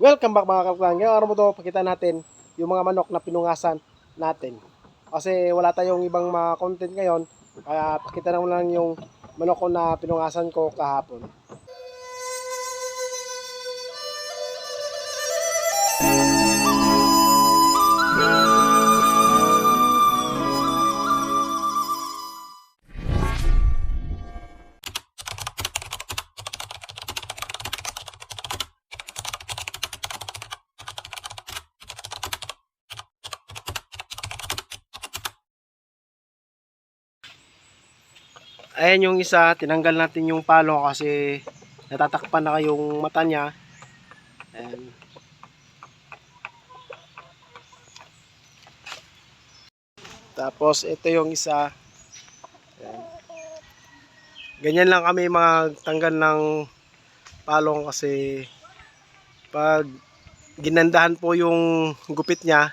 Welcome back mga kaplan. Ngayong araw mo to, pakita natin yung mga manok na pinungasan natin. Kasi wala tayong ibang mga content ngayon, kaya pakita na lang yung manok ko na pinungasan ko kahapon. Ayan yung isa, tinanggal natin yung palo kasi natatakpan na yung mata niya. Ayan. Tapos ito yung isa. Ayan. Ganyan lang kami magtanggal ng palong kasi pag ginandahan po yung gupit niya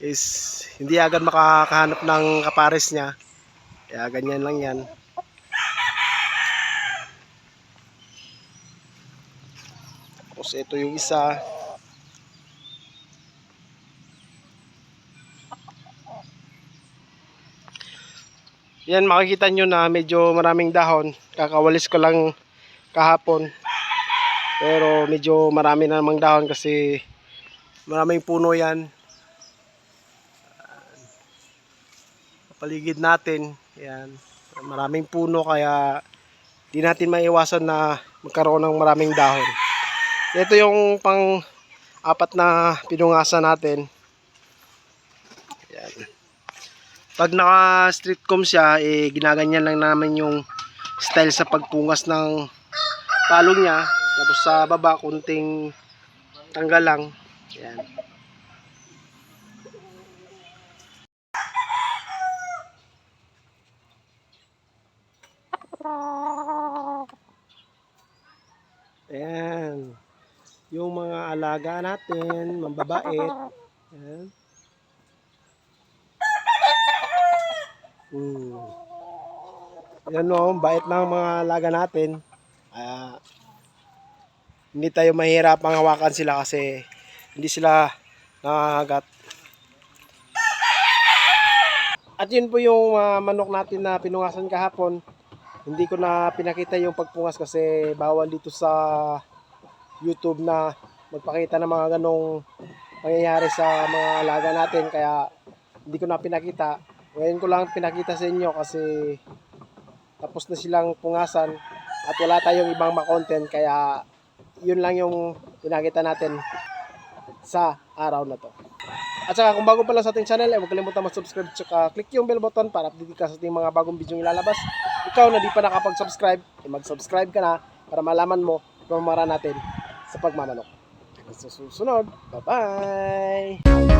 is hindi agad makakahanap ng kapares niya. Kaya ganyan lang yan. Tapos ito yung isa. Yan makikita nyo na medyo maraming dahon. Kakawalis ko lang kahapon. Pero medyo marami na namang dahon kasi maraming puno yan. Paligid natin. Yan. Maraming puno kaya di natin maiwasan na magkaroon ng maraming dahon. Ito yung pang apat na pinungasan natin. Yan. Pag naka street comb siya, eh, ginaganyan lang namin yung style sa pagpungas ng palong niya. Tapos sa baba, kunting tanggal lang. Yan. Ayan. Yung mga alaga natin, mambabait. Ayan. Hmm. Yan o, bait ng mga alaga natin. Ah, hindi tayo mahirapang hawakan sila kasi hindi sila nangangagat. At yun po yung ah, manok natin na pinungasan kahapon. Hindi ko na pinakita yung pagpungas kasi bawal dito sa YouTube na magpakita ng mga ganong pangyayari sa mga alaga natin kaya hindi ko na pinakita. Ngayon ko lang pinakita sa inyo kasi tapos na silang pungasan at wala tayong ibang ma-content kaya yun lang yung pinakita natin sa araw na to. At saka kung bago pa lang sa ating channel, eh, huwag kalimutan mag-subscribe at click yung bell button para update ka sa ating mga bagong video ilalabas. Ikaw na di pa nakapag-subscribe, eh, mag-subscribe ka na para malaman mo kung mara natin sa pagmamanok. Sa susunod, bye-bye!